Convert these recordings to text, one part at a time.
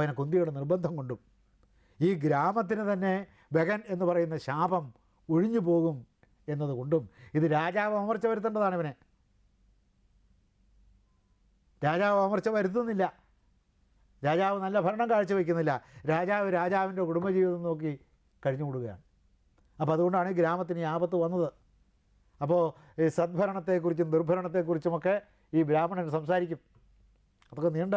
അപ്പോൾ അതിനെ കുന്തിയുടെ നിർബന്ധം കൊണ്ടും ഈ ഗ്രാമത്തിന് തന്നെ ബഗൻ എന്ന് പറയുന്ന ശാപം ഒഴിഞ്ഞു പോകും എന്നതുകൊണ്ടും ഇത് രാജാവ് അമർച്ച വരുത്തേണ്ടതാണ് ഇവനെ. രാജാവ് അമർച്ച വരുത്തുന്നില്ല. രാജാവ് നല്ല ഭരണം കാഴ്ചവെക്കുന്നില്ല. രാജാവ് രാജാവിന്റെ കുടുംബജീവിതം നോക്കി കഴിഞ്ഞു കൂടുകയാണ് അപ്പോൾ അതുകൊണ്ടാണ് ഈ ഗ്രാമത്തിന് ഈ ആപത്ത് വന്നത്. അപ്പോൾ ഈ സദ്ഭരണത്തെക്കുറിച്ചും ദുർഭരണത്തെക്കുറിച്ചുമൊക്കെ ഈ ബ്രാഹ്മണൻ സംസാരിക്കും. അതൊക്കെ നീണ്ട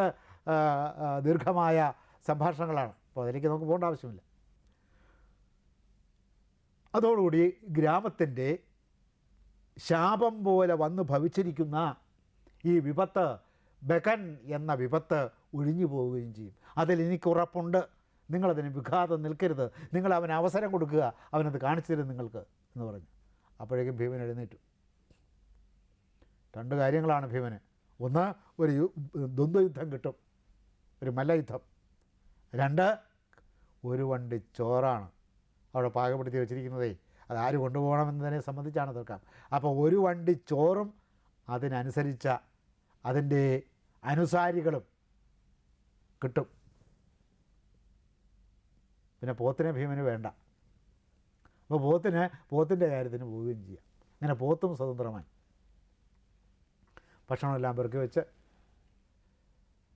ദീർഘമായ സംഭാഷണങ്ങളാണ്. അപ്പോൾ അതിലേക്ക് നമുക്ക് പോകേണ്ട ആവശ്യമില്ല. അതോടുകൂടി ഗ്രാമത്തിന്റെ ശാപം പോലെ വന്ന് ഭവിച്ചിരിക്കുന്ന ഈ വിപത്ത് ബെക്കൻ എന്ന വിപത്ത് ഒഴിഞ്ഞു പോവുകയും ചെയ്യും. അതിൽ എനിക്ക് ഉറപ്പുണ്ട്. നിങ്ങളതിന് വിഘാതം നിൽക്കരുത്. നിങ്ങൾ അവന് അവസരം കൊടുക്കുക. അവനത് കാണിച്ചു തരും നിങ്ങൾക്ക് എന്ന് പറഞ്ഞു. അപ്പോഴേക്കും ഭീമൻ എഴുന്നേറ്റു. രണ്ട് കാര്യങ്ങളാണ് ഭീമന്. ഒന്ന് ഒരു ദ്വന്ദ്വയുദ്ധം കിട്ടും. ഒരു മല്ലയുദ്ധം രണ്ട് ഒരു വണ്ടി ചോറാണ്. അവിടെ പാകപ്പെടുത്തി വെച്ചിരിക്കുന്നതേ. അത് ആര് കൊണ്ടുപോകണമെന്നതിനെ സംബന്ധിച്ചാണ് തീർക്കാം. അപ്പോൾ ഒരു വണ്ടി ചോറും അതിനനുസരിച്ച അതിന്റെ അനുസാരികളും കിട്ടും. പിന്നെ പോത്തിനെ ഭീമന് വേണ്ട. അപ്പോൾ പോത്തിന് പോത്തിന്റെ കാര്യത്തിന് പോവുകയും ചെയ്യാം. അങ്ങനെ പോത്തും സ്വതന്ത്രമായി. ഭക്ഷണമെല്ലാം പെറുക്കി വെച്ച്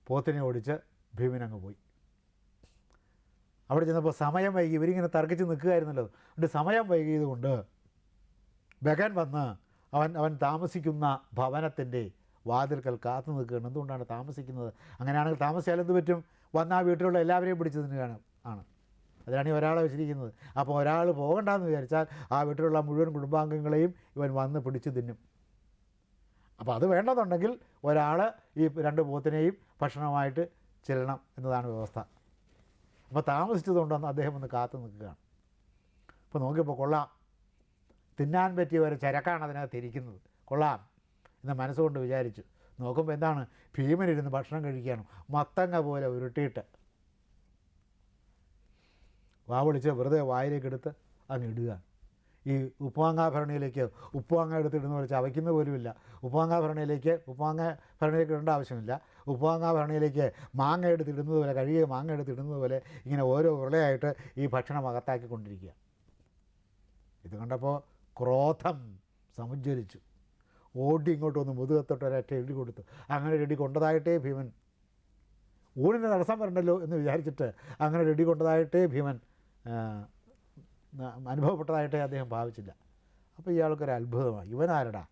പോത്തിനെ ഓടിച്ച് ഭീമനങ്ങ് പോയി. അവിടെ ചെന്നപ്പോൾ സമയം വൈകി ഇവരിങ്ങനെ തർക്കിച്ച് നിൽക്കുകയായിരുന്നല്ലോ. എന്നിട്ട് സമയം വൈകിയതുകൊണ്ട് ബഗൻ വന്ന് അവൻ അവൻ താമസിക്കുന്ന ഭവനത്തിന്റെ വാതിൽക്കൽ കാത്തു നിൽക്കുകയാണ്. എന്തുകൊണ്ടാണ് താമസിക്കുന്നത്? അങ്ങനെയാണെങ്കിൽ താമസിച്ചാൽ എന്ത് പറ്റും? വന്ന ആ വീട്ടിലുള്ള എല്ലാവരെയും പിടിച്ചു തിന്നുകയാണ് ആണ്. അതിനാണ് ഈ ഒരാളെ വെച്ചിരിക്കുന്നത്. അപ്പോൾ ഒരാൾ പോകണ്ടെന്ന് വിചാരിച്ചാൽ ആ വീട്ടിലുള്ള മുഴുവൻ കുടുംബാംഗങ്ങളെയും ഇവൻ വന്ന് പിടിച്ചു തിന്നും. അപ്പോൾ അത് വേണ്ടെന്നുണ്ടെങ്കിൽ ഒരാൾ ഈ രണ്ട് പോത്തിനെയും ഭക്ഷണമായിട്ട് ചെല്ലണം എന്നതാണ് വ്യവസ്ഥ. അപ്പോൾ താമസിച്ചതുകൊണ്ടൊന്ന് അദ്ദേഹം ഒന്ന് കാത്തു നിൽക്കുകയാണ്. അപ്പോൾ നോക്കിയപ്പോൾ കൊള്ളാം. തിന്നാൻ പറ്റിയ ഒരു ചരക്കാണ് അതിനകത്ത് ഇരിക്കുന്നത്. കൊള്ളാം എന്ന് മനസ്സുകൊണ്ട് വിചാരിച്ചു. നോക്കുമ്പോൾ എന്താണ്? ഭീമനിരുന്ന് ഭക്ഷണം കഴിക്കുകയാണ്. മത്തങ്ങ പോലെ ഉരുട്ടിയിട്ട്. വാ വിളിച്ച് വെറുതെ വായിലേക്ക് എടുത്ത് അങ്ങ് ഇടുകയാണ്. ഈ ഉപ്പുമാങ്ങ ഭരണിയിലേക്ക് ഉപ്പുമാങ്ങ എടുത്തിടുന്ന പോലെ ചവയ്ക്കുന്ന പോലുമില്ല. ഉപ്പുമാങ്ങ ഭരണിയിലേക്ക് ഉപ്പുമാങ്ങ ഭരണിയിലേക്ക് ഇടേണ്ട ആവശ്യമില്ല. ഉപ്പുമാങ്ങ ഭരണിയിലേക്ക് മാങ്ങ എടുത്തിടുന്നത് പോലെ കഴുകിയ മാങ്ങ എടുത്തിടുന്നത് പോലെ ഇങ്ങനെ ഓരോ ഉരുളയായിട്ട് ഈ ഭക്ഷണം അകത്താക്കിക്കൊണ്ടിരിക്കുക. ഇത് കണ്ടപ്പോൾ ക്രോധം സമുജ്വലിച്ചു. ഓടി ഇങ്ങോട്ട് വന്ന് മുതുകത്തോട്ട് ഒരൊറ്റ ഇടി കൊടുത്തു. അങ്ങനെ ഇടി കൊണ്ടതായിട്ടേ ഭീമൻ. ഊണിന് തടസ്സം വരണ്ടല്ലോ എന്ന് വിചാരിച്ചിട്ട് അങ്ങനെ ഇടി കൊണ്ടതായിട്ടേ ഭീമൻ അനുഭവപ്പെട്ടതായിട്ടേ അദ്ദേഹം ഭാവിച്ചില്ല. അപ്പോൾ ഇയാൾക്കൊരു അത്ഭുതമാണ് ഇവനാരടാ?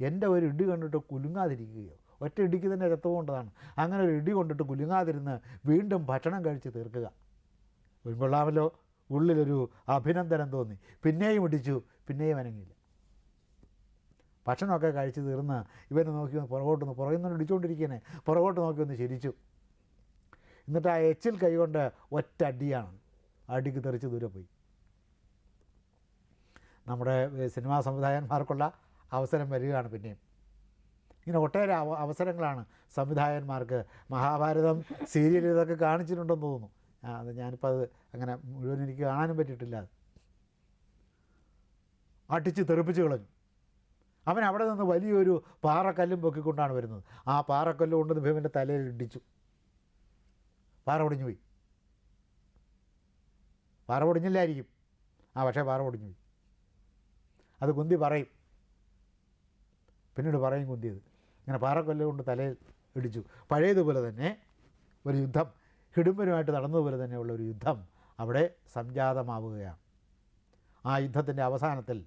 എന്റെ ഒരു ഇടി കണ്ടിട്ട് കുലുങ്ങാതിരിക്കുകയോ? ഒറ്റ ഇടിക്ക് തന്നെ രക്തം കൊണ്ടതാണ്. അങ്ങനെ ഒരു ഇടി കൊണ്ടിട്ട് കുലുങ്ങാതിരുന്ന് വീണ്ടും ഭക്ഷണം കഴിച്ച് തീർക്കുക. കൊള്ളാമല്ലോ. ഉള്ളിലൊരു അഭിനന്ദനം തോന്നി. പിന്നെയും ഇടിച്ചു. പിന്നെയും അനങ്ങിയില്ല. ഭക്ഷണമൊക്കെ കഴിച്ച് തീർന്ന് ഇവനെ നോക്കി ഒന്ന് പുറകോട്ട് നിന്ന് പുറകിൽ നിന്ന് പുറകോട്ട് നോക്കി ഒന്ന് ചിരിച്ചു. എന്നിട്ട് ആ എച്ചിൽ കൈകൊണ്ട് ഒറ്റ അടിയാണ്. അടിക്ക് തെറിച്ച് ദൂരെ പോയി. നമ്മുടെ സിനിമാ സംവിധായകന്മാർക്കുള്ള അവസരം വരികയാണ് പിന്നെയും. ഇങ്ങനെ ഒട്ടേറെ അവ അവസരങ്ങളാണ് സംവിധായകന്മാർക്ക്. മഹാഭാരതം സീരിയൽ ഇതൊക്കെ കാണിച്ചിട്ടുണ്ടെന്ന് തോന്നുന്നു. അത് ഞാനിപ്പോൾ അത് അങ്ങനെ മുഴുവൻ എനിക്ക് കാണാനും പറ്റിയിട്ടില്ല അത്. അടിച്ച് തെറിപ്പിച്ച് കളഞ്ഞു. അവൻ അവിടെ നിന്ന് വലിയൊരു പാറക്കല്ലും പൊക്കിക്കൊണ്ടാണ് വരുന്നത്. ആ പാറക്കല്ല് കൊണ്ട് ഭീമന്റെ തലയിൽ ഇടിച്ചു. പാറ ഒടിഞ്ഞു പോയി. പാറ പൊടിഞ്ഞില്ലായിരിക്കും. ആ പക്ഷേ പാറ പൊടിഞ്ഞു പോയി. അത് കുന്തി പറയും. പിന്നീട് പറയും കുന്തിയത്. ഇങ്ങനെ പാറക്കൊല്ല കൊണ്ട് തലയിൽ ഇടിച്ചു. പഴയതുപോലെ തന്നെ ഒരു യുദ്ധം ഹിടുമ്പനുമായിട്ട് നടന്നതുപോലെ തന്നെയുള്ള ഒരു യുദ്ധം അവിടെ സംജാതമാവുകയാണ്. ആ യുദ്ധത്തിന്റെ അവസാനത്തിൽ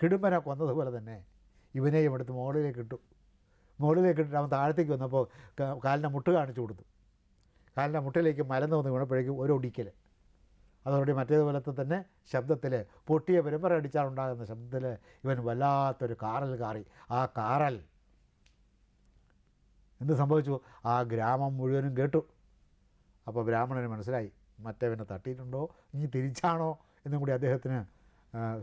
ഹിടുമ്പനെ കൊന്നതുപോലെ തന്നെ ഇവനെയും എടുത്ത് മുകളിലേക്ക് ഇട്ടു. മുകളിലേക്ക് ഇട്ടിട്ട് അവൻ താഴത്തേക്ക് വന്നപ്പോൾ കാലിന്റെ മുട്ട് കാണിച്ചു കൊടുത്തു. കാലിന്റെ മുട്ടിലേക്ക് മലന്ന് വന്ന് വീണപ്പോഴേക്കും ഒരു ഒടിക്കൽ. അതോടെ മറ്റേതുപോലത്തെ തന്നെ ശബ്ദത്തിൽ പൊട്ടിയ പെരുമ്പറ അടിച്ചാൽ ഉണ്ടാകുന്ന ശബ്ദത്തിൽ ഇവൻ വല്ലാത്തൊരു കാറൽ കാറി. ആ കാറൽ എന്ത് സംഭവിച്ചു? ആ ഗ്രാമം മുഴുവനും കേട്ടു. അപ്പോൾ ബ്രാഹ്മണന് മനസ്സിലായി. മറ്റേവനെ തട്ടിയിട്ടുണ്ടോ? ഇനി തിരിച്ചാണോ? എന്നും കൂടി അദ്ദേഹത്തിന്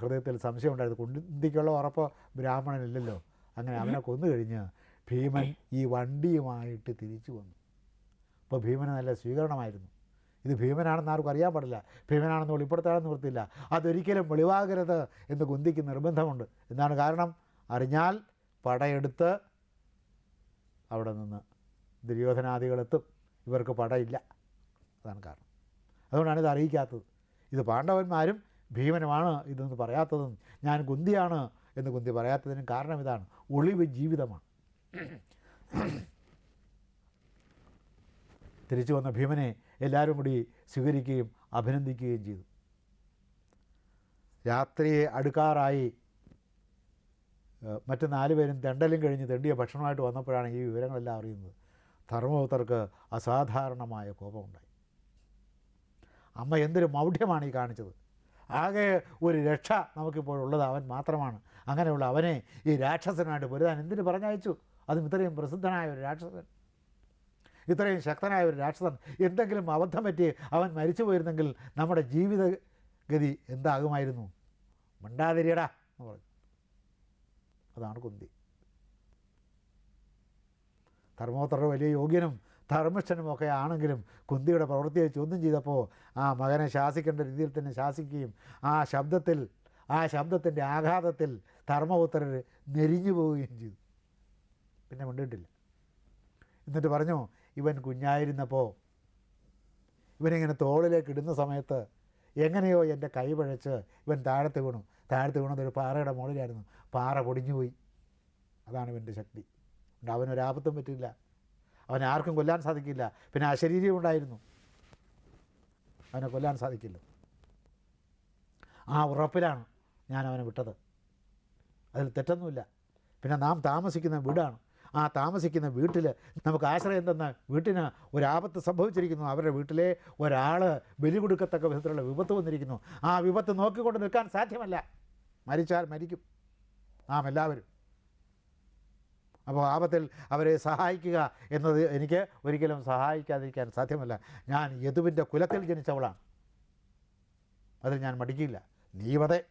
ഹൃദയത്തിൽ സംശയം ഉണ്ടായിരുന്നു കുന്തിക്കുള്ള ഉറപ്പ് ബ്രാഹ്മണനില്ലല്ലോ. അങ്ങനെ അവനെ കൊന്നു കഴിഞ്ഞ് ഭീമൻ ഈ വണ്ടിയുമായിട്ട് തിരിച്ചു വന്നു. അപ്പോൾ ഭീമന് നല്ല സ്വീകരണമായിരുന്നു. ഇത് ഭീമനാണെന്ന് ആർക്കും അറിയാൻ പാടില്ല. ഭീമനാണെന്ന് വെളിപ്പെടുത്താനെന്ന് നിർത്തില്ല അതൊരിക്കലും വെളിവാകരുത് എന്ന് കുന്തിക്ക് നിർബന്ധമുണ്ട്. എന്താണ് കാരണം? അറിഞ്ഞാൽ പടയെടുത്ത് അവിടെ നിന്ന് ദുര്യോധനാദികളെത്തും. ഇവർക്ക് പടയില്ല. അതാണ് കാരണം. അതുകൊണ്ടാണ് ഇത് അറിയിക്കാത്തത്. ഇത് പാണ്ഡവന്മാരും ഭീമനുമാണ് ഇതെന്ന് പറയാത്തതും ഞാൻ കുന്തിയാണ് എന്ന് കുന്തി പറയാത്തതിനും കാരണം ഇതാണ്. ഒളിവ് ജീവിതമാണ്. തിരിച്ചു വന്ന ഭീമനെ എല്ലാവരും കൂടി സ്വീകരിക്കുകയും അഭിനന്ദിക്കുകയും ചെയ്തു. രാത്രി അടുക്കാറായി മറ്റ് നാല് പേരും തെണ്ടലും കഴിഞ്ഞ് തെണ്ടിയ ഭക്ഷണമായിട്ട് വന്നപ്പോഴാണ് ഈ വിവരങ്ങളെല്ലാം അറിയുന്നത്. ധർമ്മപുത്രർക്ക് അസാധാരണമായ കോപമുണ്ടായി. അമ്മ എന്തൊരു മൗഢ്യമാണ് ഈ കാണിച്ചത്. ആകെ ഒരു രക്ഷ നമുക്കിപ്പോൾ ഉള്ളത് അവൻ മാത്രമാണ്. അങ്ങനെയുള്ള അവനെ ഈ രാക്ഷസനായിട്ട് പൊരുതാൻ എന്തിനു പറഞ്ഞയച്ചു? അതും ഇത്രയും പ്രസിദ്ധനായ ഒരു രാക്ഷസൻ. ഇത്രയും ശക്തനായ ഒരു രാക്ഷസൻ എന്തെങ്കിലും അബദ്ധം പറ്റി അവൻ മരിച്ചു പോയിരുന്നെങ്കിൽ നമ്മുടെ ജീവിതഗതി എന്താകുമായിരുന്നു? മിണ്ടാതിരിയടാ എന്ന് പറഞ്ഞു. അതാണ് കുന്തി. ധർമ്മോത്തരുടെ വലിയ യോഗ്യനും ധർമ്മിഷ്ഠനും ഒക്കെ ആണെങ്കിലും കുന്തിയുടെ പ്രവൃത്തിയെ ചോദ്യം ചെയ്തപ്പോൾ ആ മകനെ ശാസിക്കേണ്ട രീതിയിൽ തന്നെ ശാസിക്കുകയും ആ ശബ്ദത്തിൽ ആ ശബ്ദത്തിന്റെ ആഘാതത്തിൽ ധർമ്മപുത്രർ നെരിഞ്ഞു പോവുകയും ചെയ്തു. പിന്നെ മിണ്ടിട്ടില്ല എന്നിട്ട് പറഞ്ഞു ഇവൻ കുഞ്ഞായിരുന്നപ്പോൾ ഇവനിങ്ങനെ തോളിലേക്ക് ഇടുന്ന സമയത്ത് എങ്ങനെയോ എന്റെ കൈ പഴച്ച് ഇവൻ താഴത്ത് വീണു. താഴത്ത് വീണത് ഒരു പാറയുടെ മുകളിലായിരുന്നു. പാറ പൊടിഞ്ഞുപോയി അതാണ് ഇവന്റെ ശക്തി. അവനൊരാപത്തും പറ്റില്ല. അവനെ ആർക്കും കൊല്ലാൻ സാധിക്കില്ല. പിന്നെ ആ അശരീരം ഉണ്ടായിരുന്നു. അവനെ കൊല്ലാൻ സാധിക്കില്ല. ആ ഉറപ്പിലാണ് ഞാൻ അവനെ വിട്ടത്. അതിൽ തെറ്റൊന്നുമില്ല. പിന്നെ നാം താമസിക്കുന്ന വീടാണ്. ആ താമസിക്കുന്ന വീട്ടിൽ നമുക്ക് ആശ്രയം തന്ന വീട്ടിന് ഒരാപത്ത് സംഭവിച്ചിരിക്കുന്നു. അവരുടെ വീട്ടിലെ ഒരാൾ ബലി കൊടുക്കത്തക്ക വിധത്തിലുള്ള വിപത്ത് വന്നിരിക്കുന്നു. ആ വിപത്ത് നോക്കിക്കൊണ്ട് നിൽക്കാൻ സാധ്യമല്ല. മരിച്ചാൽ മരിക്കും. നാം എല്ലാവരും. അപ്പോൾ ആപത്തിൽ അവരെ സഹായിക്കുക എന്നത് എനിക്ക് ഒരിക്കലും സഹായിക്കാതിരിക്കാൻ സാധ്യമല്ല. ഞാൻ യദുവിന്റെ കുലത്തിൽ ജനിച്ചവളാണ്. അതിൽ ഞാൻ മടിക്കില്ല. നീവതെ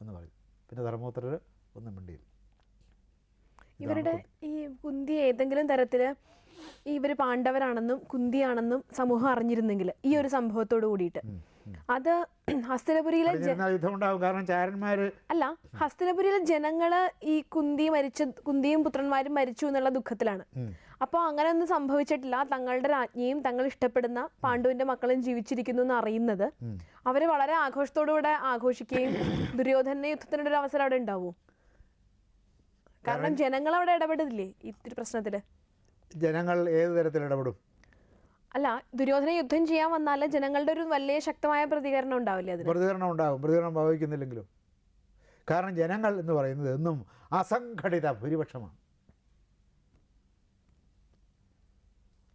എന്ന് പറയും. പിന്നെ ധർമ്മപുത്രർ ഒന്നും മിണ്ടിയില്ല. ഇവരുടെ ഈ കുന്തി ഏതെങ്കിലും തരത്തിൽ ഈ ഇവർ പാണ്ഡവരാണെന്നും കുന്തിയാണെന്നും സമൂഹം അറിഞ്ഞിരുന്നെങ്കിൽ ഈ ഒരു സംഭവത്തോട് കൂടിയിട്ട്. അത് ഹസ്തിനപുരിയിലെ കാരണം അല്ല ഹസ്തിനപുരിയിലെ ജനങ്ങൾ ഈ കുന്തി മരിച്ച കുന്തിയും പുത്രന്മാരും മരിച്ചു എന്നുള്ള ദുഃഖത്തിലാണ്. അപ്പോൾ അങ്ങനെ ഒന്നും സംഭവിച്ചിട്ടില്ല. തങ്ങളുടെ രാജ്ഞിയും തങ്ങൾ ഇഷ്ടപ്പെടുന്ന പാണ്ഡുവിന്റെ മക്കളും ജീവിച്ചിരിക്കുന്നു എന്ന് അറിയുന്നത്. അവർ വളരെ ആഘോഷത്തോടുകൂടെ ആഘോഷിക്കുകയും ദുര്യോധന യുദ്ധത്തിനുള്ള ഒരു അവസരം അവിടെ ഉണ്ടാവോ? കാരണം ജനങ്ങൾ അവിടെ ഇടപെടില്ലേ ഇത്തിരി പ്രശ്നത്തിൽ? ജനങ്ങൾ ഏത് തരത്തിൽ ഇടപെടും? അല്ല ദുര്യോധന യുദ്ധം ചെയ്യാൻ വന്നാൽ ജനങ്ങളുടെ ഒരു വലിയ ശക്തമായ പ്രതികരണം ഉണ്ടാവില്ലേ അതിന്? പ്രതികരണം ഉണ്ടാകും പ്രതികരണം ഭവിക്കുന്നില്ലെങ്കിലും. കാരണം ജനങ്ങൾ എന്ന് പറയുന്നത് എന്നും അസംഘടിത ഭൂരിപക്ഷമാണ്.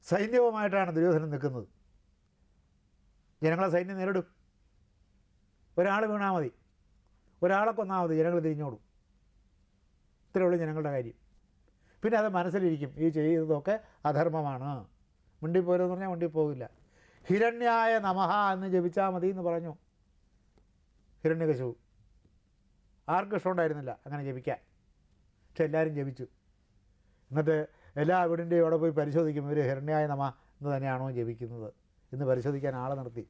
സൈന്യവുമായിട്ടാണ് ദുര്യോധനൻ നിൽക്കുന്നത്. ജനങ്ങളെ സൈന്യം നേരിടും. ഒരാൾ വീണാൽ മതി. ഒരാളെ കൊന്നാൽ മതി. ജനങ്ങൾ തിരിഞ്ഞോടും. ഇത്രയേ ഉള്ളൂ ജനങ്ങളുടെ കാര്യം. പിന്നെ അത് മനസ്സിലിരിക്കും ഈ ചെയ്തതൊക്കെ അധർമ്മമാണ്. മിണ്ടിപ്പോരെന്ന് പറഞ്ഞാൽ പോവില്ല. ഹിരണ്യായ നമഹ എന്ന് ജപിച്ചാൽ മതി എന്ന് പറഞ്ഞു. ഹിരണ്യകശു. ആർക്കും ഇഷ്ടമുണ്ടായിരുന്നില്ല അങ്ങനെ ജപിക്കാൻ. പക്ഷെ എല്ലാവരും ജപിച്ചു. എന്നിട്ട് എല്ലാ വീടിന്റെയും അവിടെ പോയി പരിശോധിക്കും ഇവർ ഹിരണ്യായ നമ എന്ന് തന്നെയാണോ ജപിക്കുന്നത് എന്ന് പരിശോധിക്കാൻ ആളെ നിർത്തി.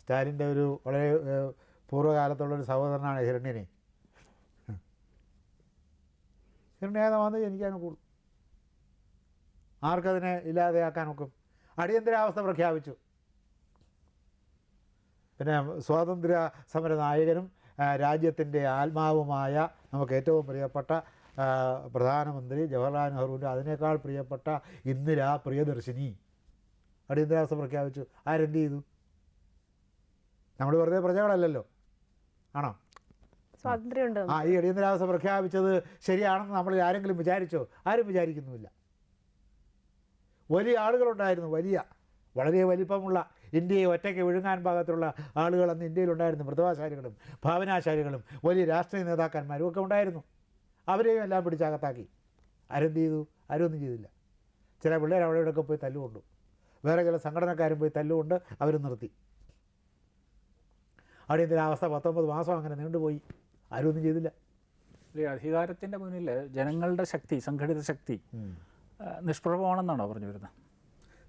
സ്റ്റാലിന്റെ ഒരു വളരെ പൂർവകാലത്തുള്ളൊരു സഹോദരനാണ് ഹിരണ്യനെ. ഹിരണ്യേതം വന്ന് ജനിക്കാനും കൂടും ആർക്കതിനെ ഇല്ലാതെയാക്കാൻ ഒക്കും അടിയന്തരാവസ്ഥ പ്രഖ്യാപിച്ചു. പിന്നെ സ്വാതന്ത്ര്യ സമര നായകനും രാജ്യത്തിന്റെ ആത്മാവുമായ നമുക്ക് ഏറ്റവും പ്രിയപ്പെട്ട പ്രധാനമന്ത്രി ജവഹർലാൽ നെഹ്റുവിന്റെ അതിനേക്കാൾ പ്രിയപ്പെട്ട ഇന്ദിര പ്രിയദർശിനി. അടിയന്തരാവസ്ഥ പ്രഖ്യാപിച്ചു. ആരെന്ത് ചെയ്തു? നമ്മൾ വെറുതെ പ്രജകളല്ലല്ലോ. ആണോ? സ്വാതന്ത്ര്യമുണ്ട് ആ ഈ അടിയന്തരാവസ്ഥ പ്രഖ്യാപിച്ചത് ശരിയാണെന്ന് നമ്മൾ ആരെങ്കിലും വിചാരിച്ചോ? ആരും വിചാരിക്കുന്നുമില്ല. വലിയ ആളുകളുണ്ടായിരുന്നു വലിയ വളരെ വലിപ്പമുള്ള ഇന്ത്യയെ ഒറ്റയ്ക്ക് വിഴുങ്ങാൻ ഭാഗത്തുള്ള ആളുകൾ അന്ന് ഇന്ത്യയിലുണ്ടായിരുന്നു. മൃതവാശാലികളും ഭാവനാശാലികളും വലിയ രാഷ്ട്രീയ നേതാക്കന്മാരും ഒക്കെ ഉണ്ടായിരുന്നു. അവരെയും എല്ലാം പിടിച്ചകത്താക്കി. ആരെന്ത് ചെയ്തു? ആരും ഒന്നും ചെയ്തില്ല. ചില പിള്ളേർ അവിടെ ഇവിടെയൊക്കെ പോയി തല്ലുകൊണ്ടു. വേറെ ചില സംഘടനക്കാരും പോയി തല്ലുകൊണ്ട് അവർ നിർത്തി. അടിയന്തരാവസ്ഥ പത്തൊമ്പത് മാസം അങ്ങനെ നീണ്ടുപോയി. ആരും ഒന്നും ചെയ്തില്ല. ഈ അധികാരത്തിന്റെ മുന്നിൽ ജനങ്ങളുടെ ശക്തി സംഘടിത ശക്തി നിഷ്പ്രഭമാണെന്നാണോ പറഞ്ഞു വരുന്നത്?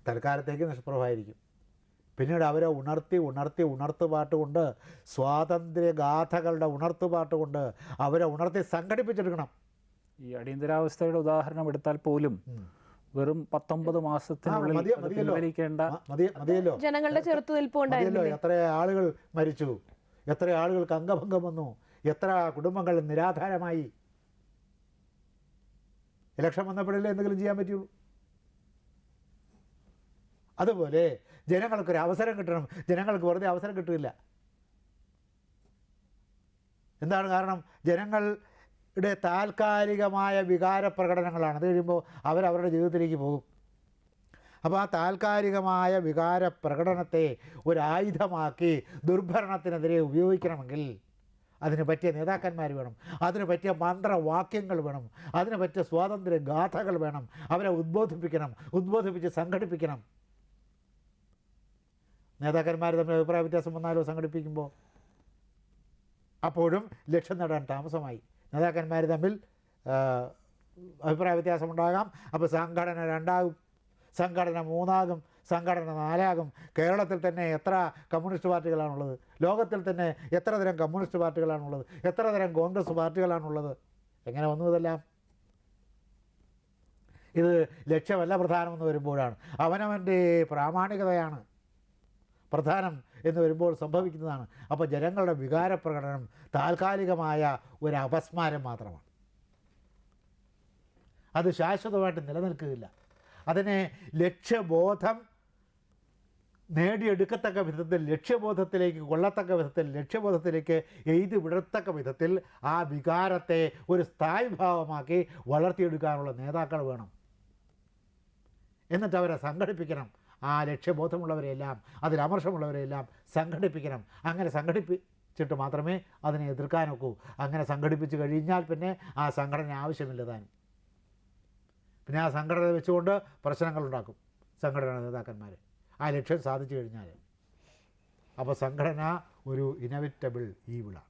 തൽക്കാലത്തേക്ക് നിഷ്പ്രഭമായിരിക്കും. പിന്നീട് അവരെ ഉണർത്തി ഉണർത്തി ഉണർത്തുപാട്ട് കൊണ്ട് സ്വാതന്ത്ര്യഗാഥകളുടെ ഉണർത്തുപാട്ട് കൊണ്ട് അവരെ ഉണർത്തി സംഘടിപ്പിച്ചെടുക്കണം. ഈ അടിയന്തരാവസ്ഥയുടെ ഉദാഹരണം എടുത്താൽ പോലും വെറും പത്തൊമ്പത് മാസത്തിനുള്ളിൽ ജനങ്ങളുടെ ചെറുത്തുനിൽപ്പ് മതിയല്ലോ? കൊണ്ടായിരുന്നില്ലേ എത്ര ആളുകൾ മരിച്ചു? എത്ര ആളുകൾക്ക് അംഗഭംഗം വന്നു? എത്ര കുടുംബങ്ങൾ നിരാധാരമായി? ഇലക്ഷൻ വന്നപ്പോഴല്ലേ എന്തെങ്കിലും ചെയ്യാൻ പറ്റുള്ളൂ അതുപോലെ ജനങ്ങൾക്കൊരു അവസരം കിട്ടണം. ജനങ്ങൾക്ക് വെറുതെ അവസരം കിട്ടില്ല. എന്താണ് കാരണം? ജനങ്ങളുടെ താൽക്കാലികമായ വികാര പ്രകടനങ്ങളാണ് അത് കഴിയുമ്പോൾ അവരവരുടെ ജീവിതത്തിലേക്ക് പോകും. അപ്പോൾ ആ താൽക്കാലികമായ വികാര പ്രകടനത്തെ ഒരായുധമാക്കി ദുർഭരണത്തിനെതിരെ ഉപയോഗിക്കണമെങ്കിൽ അതിന് പറ്റിയ നേതാക്കന്മാർ വേണം അതിന് പറ്റിയ മന്ത്രവാക്യങ്ങൾ വേണം അതിന് പറ്റിയ സ്വാതന്ത്ര്യ ഗാഥകൾ വേണം അവരെ ഉദ്ബോധിപ്പിക്കണം ഉദ്ബോധിപ്പിച്ച് സംഘടിപ്പിക്കണം. നേതാക്കന്മാർ തമ്മിൽ അഭിപ്രായ വ്യത്യാസം വന്നാലോ സംഘടിപ്പിക്കുമ്പോൾ? അപ്പോഴും ലക്ഷ്യം നേടാൻ താമസമായി. നേതാക്കന്മാർ തമ്മിൽ അഭിപ്രായ വ്യത്യാസമുണ്ടാകാം അപ്പോൾ സംഘടന രണ്ടാകും സംഘടന മൂന്നാകും സംഘടന നാലാകും. കേരളത്തിൽ തന്നെ എത്ര കമ്മ്യൂണിസ്റ്റ് പാർട്ടികളാണുള്ളത്? ലോകത്തിൽ തന്നെ എത്ര തരം കമ്മ്യൂണിസ്റ്റ് പാർട്ടികളാണുള്ളത്? എത്ര തരം കോൺഗ്രസ് പാർട്ടികളാണുള്ളത്? എങ്ങനെ വന്നു ഇതെല്ലാം? ഇത് ലക്ഷ്യമല്ല പ്രധാനമെന്ന് വരുമ്പോഴാണ്. അവനവന്റെ പ്രാമാണികതയാണ് പ്രധാനം. എന്ന് വരുമ്പോൾ സംഭവിക്കുന്നതാണ്. അപ്പോൾ ജനങ്ങളുടെ വികാരപ്രകടനം താൽക്കാലികമായ ഒരു അപസ്മാരം മാത്രമാണ്. അത് ശാശ്വതമായിട്ട് നിലനിൽക്കുകയില്ല. അതിനെ ലക്ഷ്യബോധം നേടിയെടുക്കത്തക്ക വിധത്തിൽ ലക്ഷ്യബോധത്തിലേക്ക് കൊള്ളത്തക്ക വിധത്തിൽ ലക്ഷ്യബോധത്തിലേക്ക് എഴുതി വിടത്തക്ക വിധത്തിൽ ആ വികാരത്തെ ഒരു സ്ഥായി ഭാവമാക്കി വളർത്തിയെടുക്കാനുള്ള നേതാക്കൾ വേണം. എന്നിട്ട് അവരെ സംഘടിപ്പിക്കണം. ആ ലക്ഷ്യബോധമുള്ളവരെയെല്ലാം അതിൽ അമർഷമുള്ളവരെയെല്ലാം സംഘടിപ്പിക്കണം. അങ്ങനെ സംഘടിപ്പിച്ചിട്ട് മാത്രമേ അതിനെ എതിർക്കാനൊക്കൂ. അങ്ങനെ സംഘടിപ്പിച്ച് കഴിഞ്ഞാൽ പിന്നെ ആ സംഘടന ആവശ്യമില്ല താൻ. പിന്നെ ആ സംഘടന വെച്ചുകൊണ്ട് പ്രശ്നങ്ങളുണ്ടാക്കും സംഘടന നേതാക്കന്മാർ ആ ലക്ഷ്യം സാധിച്ചു കഴിഞ്ഞാൽ അപ്പോൾ സംഘടന ഒരു ഇനവിറ്റബിൾ ഈവിളാണ്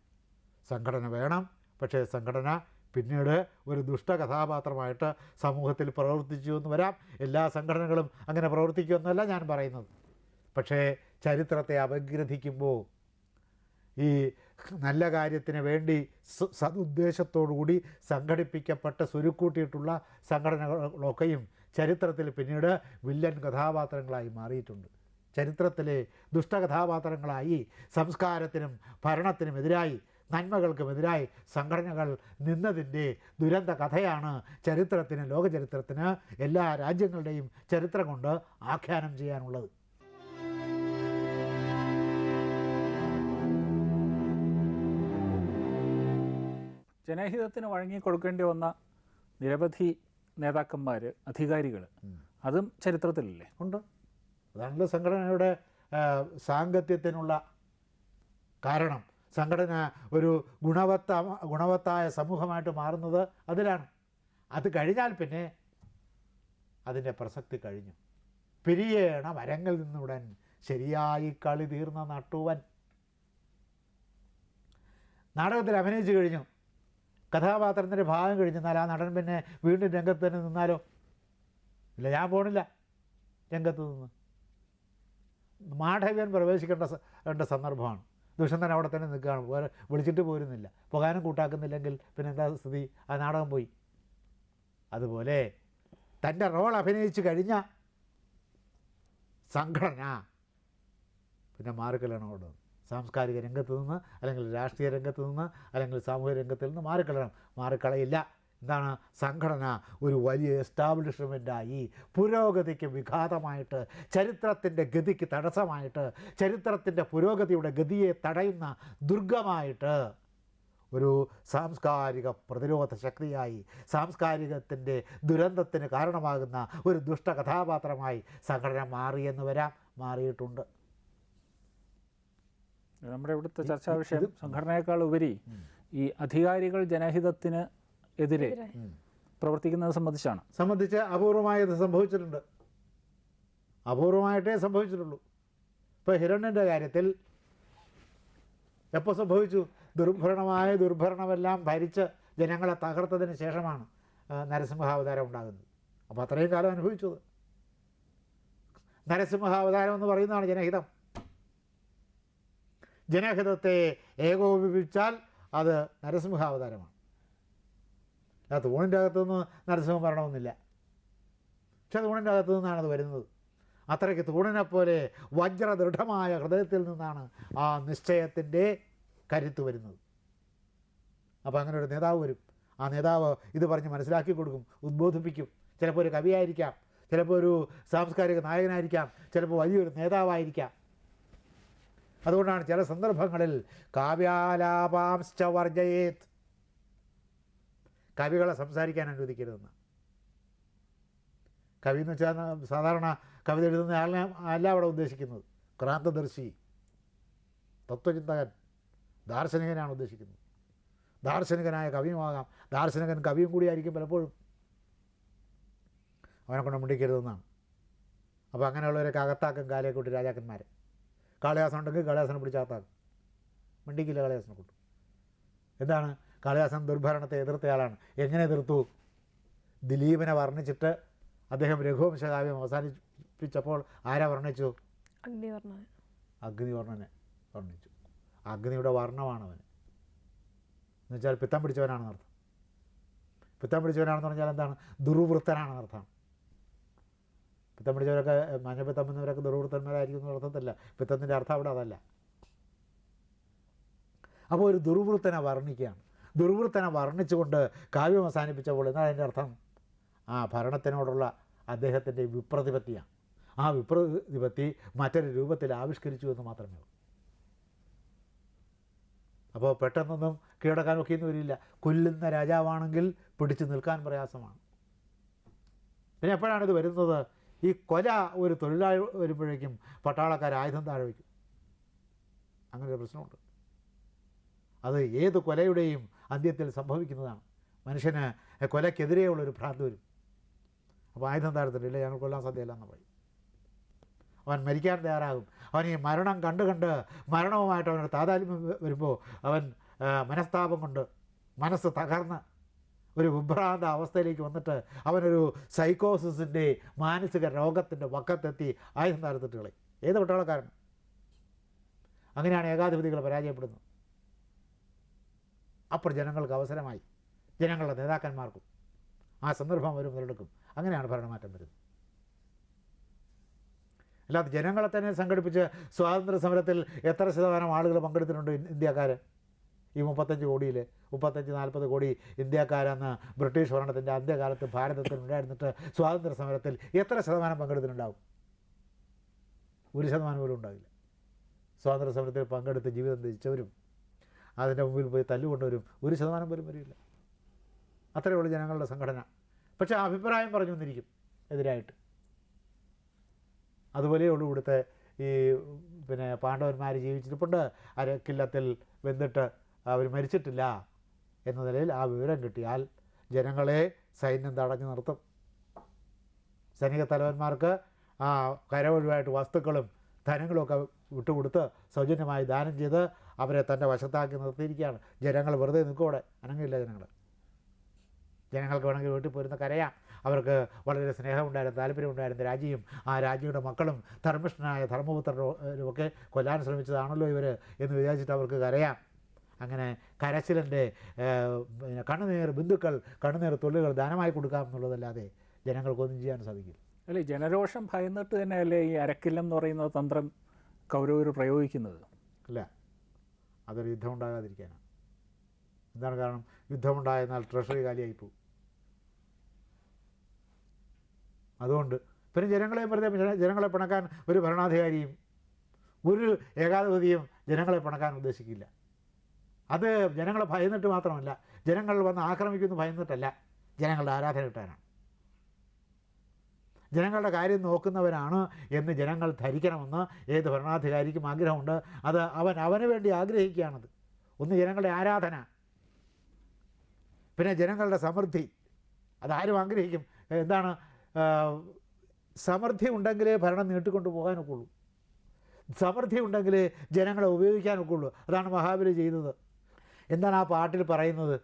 സംഘടന വേണം പക്ഷേ സംഘടന പിന്നീട് ഒരു ദുഷ്ട കഥാപാത്രമായിട്ട് സമൂഹത്തിൽ പ്രവർത്തിച്ചു എന്ന് വരാം. എല്ലാ സംഘടനകളും അങ്ങനെ പ്രവർത്തിക്കുമെന്നല്ല ഞാൻ പറയുന്നത്. പക്ഷേ ചരിത്രത്തെ അപഗ്രഥിക്കുമ്പോൾ ഈ നല്ല കാര്യത്തിന് വേണ്ടി സതുദ്ദേശത്തോടുകൂടി സംഘടിപ്പിക്കപ്പെട്ട് സ്വരുക്കൂട്ടിയിട്ടുള്ള സംഘടനകളൊക്കെയും ചരിത്രത്തിൽ പിന്നീട് വില്ലൻ കഥാപാത്രങ്ങളായി മാറിയിട്ടുണ്ട്. ചരിത്രത്തിലെ ദുഷ്ടകഥാപാത്രങ്ങളായി സംസ്കാരത്തിനും ഭരണത്തിനുമെതിരായി നന്മകൾക്കുമെതിരായി സംഘടനകൾ നിന്നതിന്റെ ദുരന്ത കഥയാണ് ചരിത്രത്തിന് ലോകചരിത്രത്തിന് എല്ലാ രാജ്യങ്ങളുടെയും ചരിത്രം കൊണ്ട് ആഖ്യാനം ചെയ്യാനുള്ളത്. ജനഹിതത്തിന് വഴങ്ങിക്കൊടുക്കേണ്ടി വന്ന നിരവധി നേതാക്കന്മാർ അധികാരികൾ അതും ചരിത്രത്തിലല്ലേ? ഉണ്ട്. അതാണല്ലോ സംഘടനയുടെ സാങ്കത്യത്തിനുള്ള കാരണം. സംഘടന ഒരു ഗുണവത്ത ഗുണവത്തായ സമൂഹമായിട്ട് മാറുന്നത് അതിലാണ്. അത് കഴിഞ്ഞാൽ പിന്നെ അതിന്റെ പ്രസക്തി കഴിഞ്ഞു. പിരിയേണ മരങ്ങൾ നിന്നുടൻ ശരിയായി കളി തീർന്ന നട്ടുവൻ. നാടകത്തിൽ അഭിനയിച്ചു കഴിഞ്ഞു. കഥാപാത്രത്തിന്റെ ഭാഗം കഴിഞ്ഞെന്നാൽ ആ നടൻ പിന്നെ വീണ്ടും രംഗത്ത് തന്നെ നിന്നാലോ? ഇല്ല ഞാൻ പോണില്ല രംഗത്ത് നിന്ന്. മാഠവ്യൻ പ്രവേശിക്കേണ്ട സ- വേണ്ട തന്നെ അവിടെ തന്നെ നിൽക്കുകയാണ്. വേറെ വിളിച്ചിട്ട് പോരുന്നില്ല. പുകാനും കൂട്ടാക്കുന്നില്ലെങ്കിൽ പിന്നെ എന്താ സ്ഥിതി? ആ നാടകം പോയി. അതുപോലെ തന്റെ റോൾ അഭിനയിച്ച് കഴിഞ്ഞ സംഘടന പിന്നെ മാറിക്കലാണ് അവിടെ സാംസ്കാരിക രംഗത്ത് നിന്ന് അല്ലെങ്കിൽ രാഷ്ട്രീയ രംഗത്ത് നിന്ന് അല്ലെങ്കിൽ സാമൂഹിക രംഗത്തിൽ നിന്ന് മാറിക്കളയണം മാറിക്കളയില്ല. എന്താണ് സംഘടന ഒരു വലിയ എസ്റ്റാബ്ലിഷ്മെന്റായി പുരോഗതിക്ക് വിഘാതമായിട്ട് ചരിത്രത്തിന്റെ ഗതിക്ക് തടസ്സമായിട്ട് ചരിത്രത്തിന്റെ പുരോഗതിയുടെ ഗതിയെ തടയുന്ന ദുർഗമായിട്ട് ഒരു സാംസ്കാരിക പ്രതിരോധ ശക്തിയായി സാംസ്കാരികത്തിന്റെ ദുരന്തത്തിന് കാരണമാകുന്ന ഒരു ദുഷ്ട കഥാപാത്രമായി സംഘടന മാറിയെന്ന് വരാം മാറിയിട്ടുണ്ട്. നമ്മുടെ ഇവിടുത്തെ ചർച്ചാ വിഷയം സംഘടനയേക്കാൾ ഉപരി ഈ അധികാരികൾ ജനഹിതത്തിന് എതിരെ പ്രവർത്തിക്കുന്നത് സംബന്ധിച്ചാണ്. സംബന്ധിച്ച് അപൂർവമായത് ഇത് സംഭവിച്ചിട്ടുണ്ട്. അപൂർവമായിട്ടേ സംഭവിച്ചിട്ടുള്ളൂ. ഇപ്പോൾ ഹിരണ്യന്റെ കാര്യത്തിൽ എപ്പോൾ സംഭവിച്ചു? ദുർഭരണമായ ദുർഭരണമെല്ലാം ഭരിച്ച് ജനങ്ങളെ തകർത്തതിന് ശേഷമാണ് നരസിംഹാവതാരം ഉണ്ടാകുന്നത്. അപ്പോൾ അത്രയും കാലം അനുഭവിച്ചത്. നരസിംഹാവതാരം എന്ന് പറയുന്നതാണ് ജനഹിതം. ജനഹിതത്തെ ഏകോപിപ്പിച്ചാൽ അത് നരസിംഹാവതാരമാണ്. ആ തൂണിന്റെ അകത്തുനിന്ന് നരസിംഹം വരണമെന്നില്ല പക്ഷെ തൂണിന്റെ അകത്തു നിന്നാണ് അത് വരുന്നത്. അത്രയ്ക്ക് തൂണിനെ പോലെ വജ്രദൃഢമായ ഹൃദയത്തിൽ നിന്നാണ് ആ നിശ്ചയത്തിന്റെ കരുത്ത് വരുന്നത്. അപ്പോൾ അങ്ങനെ ഒരു നേതാവ് വരും. ആ നേതാവ് ഇത് പറഞ്ഞ് മനസ്സിലാക്കി കൊടുക്കും ഉദ്ബോധിപ്പിക്കും. ചിലപ്പോൾ ഒരു കവിയായിരിക്കാം ചിലപ്പോൾ ഒരു സാംസ്കാരിക നായകനായിരിക്കാം ചിലപ്പോൾ വലിയൊരു നേതാവായിരിക്കാം. അതുകൊണ്ടാണ് ചില സന്ദർഭങ്ങളിൽ കാവ്യാലാപാംശ്ച വർജയേത് കവികളെ സംസാരിക്കാൻ അനുവദിക്കരുതെന്ന്. കവി എന്ന് വെച്ചാൽ സാധാരണ കവിത എഴുതുന്ന ആളിനെ അല്ല അവിടെ ഉദ്ദേശിക്കുന്നത്. ക്രാന്തദർശി തത്വചിന്തകൻ ദാർശനികനാണ് ഉദ്ദേശിക്കുന്നത്. ദാർശനികനായ കവിയുമാകാം. ദാർശനികൻ കവിയും കൂടിയായിരിക്കും പലപ്പോഴും അവനെ കൊണ്ട് മുണ്ടിക്കരുതെന്നാണ്. അപ്പോൾ അങ്ങനെയുള്ളവരൊക്കെ അകത്താക്കും കാലയെ കൂട്ടി രാജാക്കന്മാരെ. കാളിദാസൻ ഉണ്ടെങ്കിൽ കാളിദാസനെ പിടിച്ചകത്താക്കും മിണ്ടിക്കില്ല കാളിദാസനെ കൂട്ടും എന്താണ്? കാളിദാസൻ ദുർഭരണത്തെ എതിർത്തയാളാണ് എങ്ങനെ എതിർത്തു? ദിലീപിനെ വർണിച്ചിട്ട് അദ്ദേഹം രഘുവംശകാവ്യം അവസാനിപ്പിച്ചപ്പോൾ ആരാ വർണിച്ചു? അഗ്നിവർണ അഗ്നിവർണനെ വർണിച്ചു. അഗ്നിയുടെ വർണമാണ് അവന് എന്നുവെച്ചാൽ പിത്തം പിടിച്ചവനാണെന്ന് അർത്ഥം. പിത്തം പിടിച്ചവനാണെന്ന് പറഞ്ഞാൽ എന്താണ്? ദുർവൃത്തനാണെന്ന് അർത്ഥം. പിത്തം പിടിച്ചവരൊക്കെ മഞ്ഞപ്പിത്തം എന്നവരൊക്കെ ദുർവൃത്തന്മാരായിരിക്കും എന്ന അർത്ഥത്തില്ല പിത്തത്തിന്റെ അർത്ഥം അവിടെ അതല്ല. അപ്പോൾ ഒരു ദുർവൃത്തനെ വർണിക്കുകയാണ്. ദുർവൃത്തനെ വർണിച്ചുകൊണ്ട് കാവ്യം അവസാനിപ്പിച്ചപ്പോൾ എന്നാൽ അതിന്റെ അർത്ഥം? ആ ഭരണത്തിനോടുള്ള അദ്ദേഹത്തിന്റെ വിപ്രതിപത്തിയാണ്. ആ വിപ്രതിപത്തി മറ്റൊരു രൂപത്തിൽ ആവിഷ്കരിച്ചു എന്ന് മാത്രമേ ഉള്ളൂ. അപ്പോൾ പെട്ടെന്നൊന്നും കീഴടക്കാൻ ഒക്കെയൊന്നും വരില്ല. കൊല്ലുന്ന രാജാവാണെങ്കിൽ പിടിച്ചു നിൽക്കാൻ പ്രയാസമാണ്. പിന്നെ എപ്പോഴാണ് ഇത് വരുന്നത്? ഈ കൊല ഒരു തൊഴിലാളി വരുമ്പോഴേക്കും പട്ടാളക്കാർ ആയുധം താഴെ വയ്ക്കും. അങ്ങനെ ഒരു പ്രശ്നമുണ്ട്. അത് ഏത് കൊലയുടെയും അന്ത്യത്തിൽ സംഭവിക്കുന്നതാണ്. മനുഷ്യന് കൊലക്കെതിരെയുള്ളൊരു ഭ്രാന്ത് വരും. അപ്പോൾ ആയുധം താഴ്ത്തിട്ടില്ല ഞങ്ങൾ കൊല്ലാൻ സാധ്യമല്ല എന്ന് പറയും. അവൻ മരിക്കാൻ തയ്യാറാകും. അവൻ ഈ മരണം കണ്ട് കണ്ട് മരണവുമായിട്ട് അവനൊരു താതാത്മ്യം വരുമ്പോൾ അവൻ മനസ്താപം കൊണ്ട് മനസ്സ് തകർന്ന് ഒരു വിഭ്രാന്ത അവസ്ഥയിലേക്ക് വന്നിട്ട് അവനൊരു സൈക്കോസിന്റെ മാനസിക രോഗത്തിന്റെ വക്കത്തെത്തി ആയുധം താഴ്ത്തിട്ട് കളയും. ഏത് പട്ടാളക്കാരൻ അങ്ങനെയാണ് ഏകാധിപതികൾ പരാജയപ്പെടുന്നത്. അപ്പോൾ ജനങ്ങൾക്ക് അവസരമായി. ജനങ്ങളുടെ നേതാക്കന്മാർക്കും ആ സന്ദർഭം വരും മുതലെടുക്കും. അങ്ങനെയാണ് ഭരണമാറ്റം വരുന്നത്. അല്ലാതെ ജനങ്ങളെ തന്നെ സംഘടിപ്പിച്ച് സ്വാതന്ത്ര്യ സമരത്തിൽ എത്ര ശതമാനം ആളുകൾ പങ്കെടുത്തിട്ടുണ്ട് ഇന്ത്യക്കാർ ഈ മുപ്പത്തഞ്ച് കോടിയിൽ മുപ്പത്തഞ്ച് നാൽപ്പത് കോടി ഇന്ത്യക്കാരെന്ന് ബ്രിട്ടീഷ് ഭരണത്തിന്റെ അന്ത്യകാലത്ത് ഭാരതത്തിൽ ഉണ്ടായിരുന്നിട്ട് സ്വാതന്ത്ര്യ സമരത്തിൽ എത്ര ശതമാനം പങ്കെടുത്തിട്ടുണ്ടാവും? ഒരു ശതമാനം പോലും ഉണ്ടാവില്ല. സ്വാതന്ത്ര്യ സമരത്തിൽ പങ്കെടുത്ത് ജീവിതം ത്യജിച്ചവരും അതിന്റെ മുമ്പിൽ പോയി തല്ലുകൊണ്ടുവരും ഒരു ശതമാനം പോലും വരില്ല. അത്രയേ ഉള്ളൂ ജനങ്ങളുടെ സംഘടന. പക്ഷേ അഭിപ്രായം പറഞ്ഞു വന്നിരിക്കും എതിരായിട്ട്. അതുപോലെയുള്ളൂ ഇവിടുത്തെ ഈ പിന്നെ പാണ്ഡവന്മാർ ജീവിച്ചിട്ടുണ്ട് അരക്കില്ലത്തിൽ വെന്തിട്ട് അവർ മരിച്ചിട്ടില്ല എന്ന നിലയിൽ ആ വിവരം കിട്ടിയാൽ ജനങ്ങളെ സൈന്യം തടഞ്ഞു നിർത്തും. സൈനിക തലവന്മാർക്ക് ആ കരവഴിവായിട്ട് വസ്തുക്കളും ധനങ്ങളുമൊക്കെ വിട്ടുകൊടുത്ത് സൗജന്യമായി ദാനം ചെയ്ത് അവരെ തന്റെ വശത്താക്കി നിർത്തിയിരിക്കുകയാണ്. ജനങ്ങൾ വെറുതെ നിൽക്കൂടെ അനങ്ങില്ല ജനങ്ങൾ ജനങ്ങൾക്ക് വേണമെങ്കിൽ വീട്ടിൽ പോരുന്ന കരയാം. അവർക്ക് വളരെ സ്നേഹമുണ്ടായിരുന്നു താല്പര്യമുണ്ടായിരുന്ന രാജ്യം ആ രാജ്യയുടെ മക്കളും ധർമ്മിഷ്ഠനായ ധർമ്മപുത്രരും ഒക്കെ കൊല്ലാൻ ശ്രമിച്ചതാണല്ലോ ഇവർ എന്ന് വിചാരിച്ചിട്ട് അവർക്ക് കരയാം. അങ്ങനെ കരച്ചിലിന്റെ കണ്ണുനീർ ബിന്ദുക്കൾ കണ്ണുനീർ തുള്ളികൾ ദാനമായി കൊടുക്കാം എന്നുള്ളതല്ലാതെ ജനങ്ങൾക്കൊന്നും ചെയ്യാൻ സാധിക്കില്ല. അല്ലേ ജനരോഷം ഭയന്നിട്ട് തന്നെയല്ലേ ഈ അരക്കില്ലം എന്ന് പറയുന്ന തന്ത്രം കൗരവർ പ്രയോഗിക്കുന്നത്? അല്ല. അതൊരു യുദ്ധം ഉണ്ടാകാതിരിക്കാനാണ് എന്താണ് കാരണം? യുദ്ധമുണ്ടായെന്നാൽ ട്രഷറി കാലിയായി പോകും അതുകൊണ്ട് പിന്നെ ജനങ്ങളെ വെറുതെ ജനങ്ങളെ പിണക്കാൻ ഒരു ഭരണാധികാരിയും ഒരു ഏകാധിപതിയും ജനങ്ങളെ പിണക്കാൻ ഉദ്ദേശിക്കില്ല. അത് ജനങ്ങളെ ഭയന്നിട്ട് മാത്രമല്ല ജനങ്ങൾ വന്ന് ആക്രമിക്കുന്നു ഭയന്നിട്ടല്ല ജനങ്ങളുടെ ആരാധന കിട്ടാനാണ്. ജനങ്ങളുടെ കാര്യം നോക്കുന്നവരാണ് എന്ന് ജനങ്ങൾ ധരിക്കണമെന്ന് ഏത് ഭരണാധികാരിക്കും ആഗ്രഹമുണ്ട്. അത് അവൻ അവന് വേണ്ടി ആഗ്രഹിക്കുകയാണത്. ഒന്ന് ജനങ്ങളുടെ ആരാധന. പിന്നെ ജനങ്ങളുടെ സമൃദ്ധി. അതാരും ആഗ്രഹിക്കും. എന്താണ്? സമൃദ്ധി ഉണ്ടെങ്കിലേ ഭരണം നീട്ടിക്കൊണ്ട് പോകാനൊക്കുള്ളൂ. സമൃദ്ധി ഉണ്ടെങ്കിലേ ജനങ്ങളെ ഉപയോഗിക്കാനൊക്കുള്ളൂ. അതാണ് മഹാബലി ചെയ്തത്. എന്താണ് ആ പാട്ടിൽ പറയുന്നത്?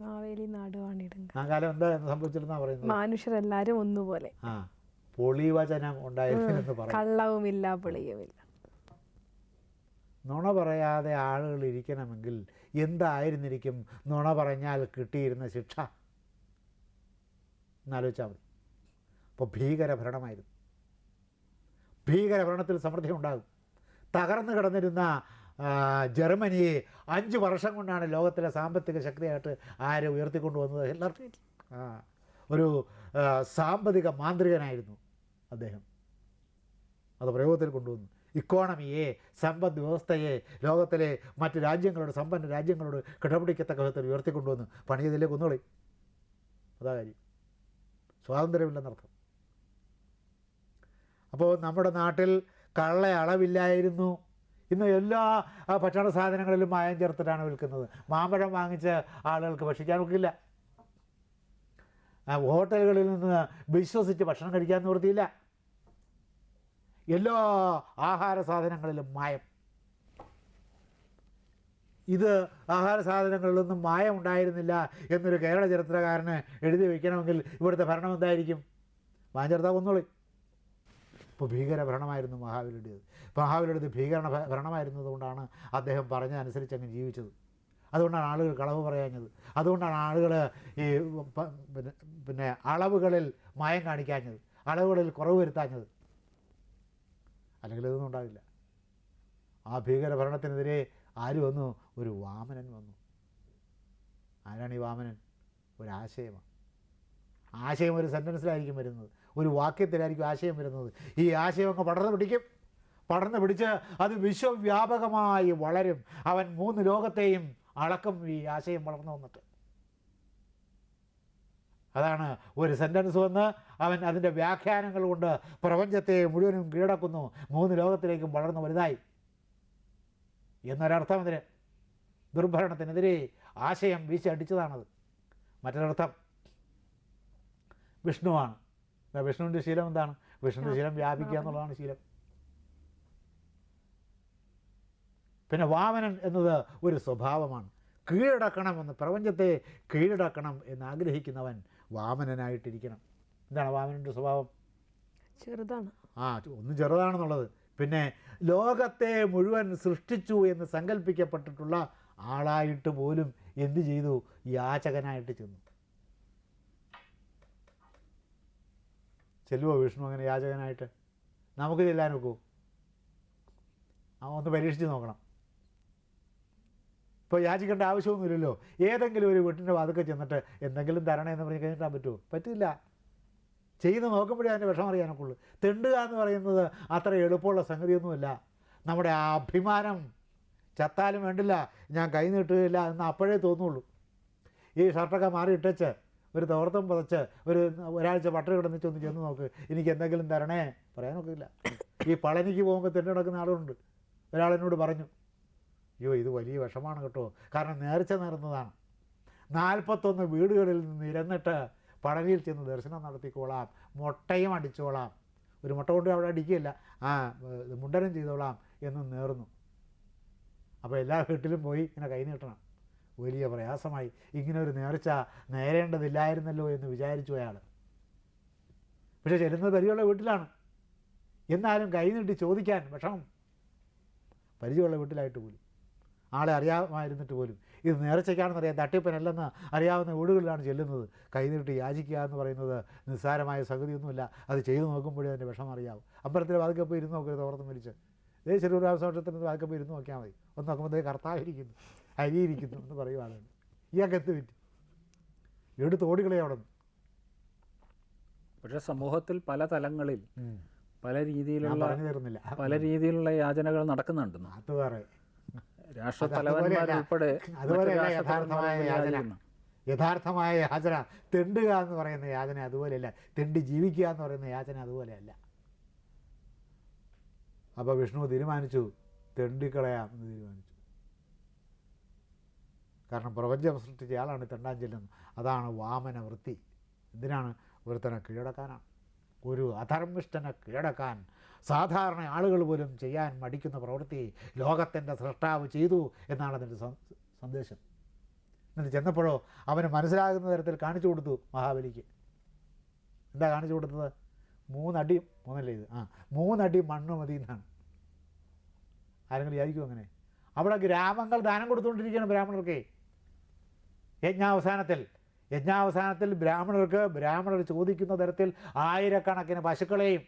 മാവേലി നാടുവാണിടുങ്ക ആ കാലം എന്താ സംഭവിച്ചിരുന്നാ പറയുന്നത്? മനുഷ്യരെല്ലാരും ഒന്നുപോലെ. ആ പൊളിവചനം ഉണ്ടായിരുന്നെന്ന് പറയും കള്ളവുമില്ല പുളിയുമില്ല. നുണ പറയാതെ ആളുകൾ ഇരിക്കണമെങ്കിൽ എന്തായിരുന്നിരിക്കും? നുണ പറഞ്ഞാൽ കിട്ടിയിരുന്ന ശിക്ഷ. എന്നാലോചിച്ചാൽ മതി. അപ്പോൾ ഭീകര ഭരണത്തിൽ സമൃദ്ധി ഉണ്ടാകും തകർന്നു കിടന്നിരുന്ന ജർമ്മനിയെ അഞ്ച് വർഷം കൊണ്ടാണ് ലോകത്തിലെ സാമ്പത്തിക ശക്തിയായിട്ട് ആരെ ഉയർത്തിക്കൊണ്ടുവന്നത് എല്ലാവർക്കും ആ ഒരു സാമ്പത്തിക മാന്ത്രികനായിരുന്നു അദ്ദേഹം. അത് പ്രയോഗത്തിൽ കൊണ്ടുവന്നു. ഇക്കോണമിയെ സമ്പദ് വ്യവസ്ഥയെ ലോകത്തിലെ മറ്റ് രാജ്യങ്ങളോട് സമ്പന്ന രാജ്യങ്ങളോട് കിടപിടിക്കത്തക്ക വിധത്തിൽ ഉയർത്തിക്കൊണ്ടുവന്നു പണിയതിലേ കുന്നോളി അതാ കാര്യം. സ്വാതന്ത്ര്യമില്ലെന്നർത്ഥം അപ്പോൾ നമ്മുടെ നാട്ടിൽ കള്ള അളവില്ലായിരുന്നു ഇന്ന് എല്ലാ ഭക്ഷണ സാധനങ്ങളിലും മായം ചേർത്തിട്ടാണ് വിൽക്കുന്നത്. മാമ്പഴം വാങ്ങിച്ച് ആളുകൾക്ക് ഭക്ഷിക്കാൻ ഒക്കില്ല. ഹോട്ടലുകളിൽ നിന്ന് വിശ്വസിച്ച് ഭക്ഷണം കഴിക്കാൻ നിവൃത്തിയില്ല. എല്ലാ ആഹാര സാധനങ്ങളിലും മായം. ഇത് ആഹാര സാധനങ്ങളിലൊന്നും മായം ഉണ്ടായിരുന്നില്ല എന്നൊരു കേരള ചരിത്രകാരന് എഴുതി വയ്ക്കണമെങ്കിൽ ഇവിടുത്തെ ഭരണം എന്തായിരിക്കും? വാഞ്ചർത്താ കൊന്നോളി. ഇപ്പോൾ ഭീകര ഭരണമായിരുന്നു മഹാബലിയുടേത് മഹാബലിയുടേത് ഭീകര ഭ- ഭരണമായിരുന്നതുകൊണ്ടാണ് അദ്ദേഹം പറഞ്ഞതനുസരിച്ച് അങ്ങ് ജീവിച്ചത്. അതുകൊണ്ടാണ് ആളുകൾ കളവ് പറയാഞ്ഞത്. അതുകൊണ്ടാണ് ആളുകൾ ഈ പിന്നെ പിന്നെ അളവുകളിൽ മായം കാണിക്കാഞ്ഞത്. അളവുകളിൽ കുറവ് വരുത്താഞ്ഞത്. അല്ലെങ്കിൽ ഇതൊന്നും ഉണ്ടാവില്ല. ആ ഭീകര ഭരണത്തിനെതിരെ ആര് വന്നു? ഒരു വാമനൻ വന്നു. ആരാണ് ഈ വാമനൻ? ഒരാശയമാണ്. ആശയം ഒരു സെന്റൻസിലായിരിക്കും വരുന്നത്. ഒരു വാക്യത്തിലായിരിക്കും ആശയം വരുന്നത്. ഈ ആശയം അങ്ങ് പടർന്ന് പിടിക്കും. പടർന്ന് പിടിച്ച് അത് വിശ്വവ്യാപകമായി വളരും. അവൻ മൂന്ന് ലോകത്തെയും അളക്കും ഈ ആശയം വളർന്നു വന്നിട്ട്. അതാണ് ഒരു സെന്റൻസ് വന്ന് അവൻ അതിന്റെ വ്യാഖ്യാനങ്ങൾ കൊണ്ട് പ്രപഞ്ചത്തെ മുഴുവനും കീഴടക്കുന്നു. മൂന്ന് ലോകത്തിലേക്കും വളർന്നു വലുതായി. എന്നൊരർത്ഥം ഇതിന് ദുർഭരണത്തിനെതിരെ ആശയം വീശി അടിച്ചതാണത്. മറ്റൊരർത്ഥം. വിഷ്ണുവാണ്. വിഷ്ണുവിന്റെ ശീലം എന്താണ്? വിഷ്ണുവിന്റെ ശീലം വ്യാപിക്കുക എന്നുള്ളതാണ് ശീലം. പിന്നെ വാമനൻ എന്നത് ഒരു സ്വഭാവമാണ്. കീഴടക്കണമെന്ന് പ്രപഞ്ചത്തെ കീഴടക്കണം എന്ന് ആഗ്രഹിക്കുന്നവൻ വാമനനായിട്ടിരിക്കണം. എന്താണ് വാമനന്റെ സ്വഭാവം? ചെറുതാണ്. ആ ഒന്ന് ചെറുതാണെന്നുള്ളത്. പിന്നെ ലോകത്തെ മുഴുവൻ സൃഷ്ടിച്ചു എന്ന് സങ്കല്പിക്കപ്പെട്ടിട്ടുള്ള ആളായിട്ട് പോലും എന്ത് ചെയ്തു? യാചകനായിട്ട് ചെന്നു. ചെല്ലുവോ വിഷ്ണു അങ്ങനെ യാചകനായിട്ട്? നമുക്ക് ചെല്ലാൻ ഒക്കൂ ഒന്ന് പരീക്ഷിച്ച് നോക്കണം. ഇപ്പോൾ യാചിക്കേണ്ട ആവശ്യമൊന്നുമില്ലല്ലോ. ഏതെങ്കിലും ഒരു വീട്ടിന്റെ വാതുക്കെ ചെന്നിട്ട് എന്തെങ്കിലും തരണേ എന്ന് പറഞ്ഞ് കഴിഞ്ഞിട്ടാൻ പറ്റുമോ പറ്റില്ല. ചെയ്ത് നോക്കുമ്പോഴേ അതിന്റെ വിഷം അറിയാനൊക്കുള്ളൂ. തെണ്ടുക എന്ന് പറയുന്നത് അത്ര എളുപ്പമുള്ള സംഗതിയൊന്നുമല്ല. നമ്മുടെ ആ അഭിമാനം. ചത്താലും വേണ്ടില്ല. ഞാൻ കൈ നീട്ടുകയില്ല എന്ന് അപ്പോഴേ തോന്നുള്ളൂ. ഈ ഷർട്ടൊക്കെ മാറി ഇട്ടച്ച് ഒരു തോർത്തം പുതച്ച് ഒരു ഒരാഴ്ച പട്ടറി കിടന്നിച്ച് ഒന്ന് ചെന്ന് നോക്ക്. എനിക്ക് എന്തെങ്കിലും തരണേ? പറയാനൊക്കില്ല. ഈ പളനിക്ക് പോകുമ്പോൾ തെണ്ട് നടക്കുന്ന ആളുണ്ട് ഒരാളെന്നോട് പറഞ്ഞു അയ്യോ ഇത് വലിയ വിഷമാണ് കേട്ടോ. കാരണം നേർച്ച നേർന്നതാണ്. നാൽപ്പത്തൊന്ന് വീടുകളിൽ നിന്ന് ഇരന്നിട്ട് പഴനിയിൽ ചെന്ന് ദർശനം നടത്തിക്കോളാം. മുട്ടയും അടിച്ചോളാം. ഒരു മുട്ട കൊണ്ട് അവിടെ അടിക്കുകയില്ല. ആ മുണ്ടനം ചെയ്തോളാം എന്ന് നേർന്നു. അപ്പോൾ എല്ലാ വീട്ടിലും പോയി ഇങ്ങനെ കൈ നീട്ടണം. വലിയ പ്രയാസമായി. ഇങ്ങനെ ഒരു നേർച്ച നേരേണ്ടതില്ലായിരുന്നല്ലോ എന്ന് വിചാരിച്ചു അയാൾ. പക്ഷെ ചെല്ലുന്നത് പരിചയമുള്ള വീട്ടിലാണ്. എന്നാലും കൈ നീട്ടി ചോദിക്കാൻ വിഷമം. പരിചയമുള്ള വീട്ടിലായിട്ട് പോലും. ആളെ അറിയാമായിരുന്നിട്ട് പോലും. ഇത് നേർച്ചയ്ക്കാണെന്നറിയാം തട്ടിപ്പനല്ലെന്ന് അറിയാവുന്ന വീടുകളിലാണ് ചെല്ലുന്നത്. കൈനീട്ടി യാചിക്കുക എന്ന് പറയുന്നത് നിസ്സാരമായ സംഗതിയൊന്നുമില്ല. അത് ചെയ്തു നോക്കുമ്പോഴേ അതിന്റെ വിഷമം അറിയാവും. അമ്പലത്തിൽ വാതിക്കെ പോയി ഇരുന്ന് നോക്കരുത് ഓർത്ത് മരിച്ച് ഇതേ ചെറുപുര സംവത്സരത്തിന് വാതിക്കെ പോയി ഇരുന്ന് നോക്കിയാൽ മതി. ഒന്ന് നോക്കുമ്പോൾ കർത്താവിരിക്കുന്നു അരിയിരിക്കുന്നു എന്ന് പറയും ആളുകൾ ഇയാൾക്ക് എന്ത് പറ്റി എടുത്ത് ഓടിക്കളെ അവിടെ. പക്ഷെ സമൂഹത്തിൽ പല തലങ്ങളിൽ പല രീതിയിലുള്ള പല രീതിയിലുള്ള യാചനകൾ നടക്കുന്നുണ്ടെന്ന് അത് രാഷ്ട്രത്തലവന്മാരുൾപ്പെടെ യഥാർത്ഥമായ യാചന. യഥാർത്ഥമായ യാചന. തെണ്ടുക എന്ന് പറയുന്ന യാചന അതുപോലെയല്ല തെണ്ടി ജീവിക്കുക എന്ന് പറയുന്ന യാചന അതുപോലെയല്ല അപ്പോൾ വിഷ്ണു തീരുമാനിച്ചു തെണ്ടിക്കളയാം എന്ന് തീരുമാനിച്ചു. കാരണം പ്രപഞ്ചം സൃഷ്ടിച്ച ആളാണ് തെണ്ടാൻ അതാണ് വാമന വൃത്തി എന്തിനാണ് ഒരുത്തനെ കീഴടക്കാനാണ്. ഒരു അധർമ്മിഷ്ഠനെ കീഴടക്കാൻ. സാധാരണ ആളുകൾ പോലും ചെയ്യാൻ മടിക്കുന്ന പ്രവൃത്തി ലോകത്തിന്റെ സൃഷ്ടാവ് ചെയ്തു എന്നാണ് അതിന്റെ സന്ദേശം. എന്നിട്ട് ചെന്നപ്പോഴോ അവന് മനസ്സിലാകുന്ന തരത്തിൽ കാണിച്ചു കൊടുത്തു മഹാബലിക്ക്. എന്താ കാണിച്ചു കൊടുത്തത്? മൂന്നടി മൂന്നല്ലേ ഇത്? ആ മൂന്നടി മണ്ണ് മതി എന്നാണ്. ആരെങ്കിലും വിചാരിക്കും അങ്ങനെ? അവിടെ ഗ്രാമങ്ങൾ ദാനം കൊടുത്തുകൊണ്ടിരിക്കുകയാണ് ബ്രാഹ്മണർക്ക്. യജ്ഞാവസാനത്തിൽ യജ്ഞാവസാനത്തിൽ ബ്രാഹ്മണർക്ക് ബ്രാഹ്മണർ ചോദിക്കുന്ന തരത്തിൽ ആയിരക്കണക്കിന് പശുക്കളെയും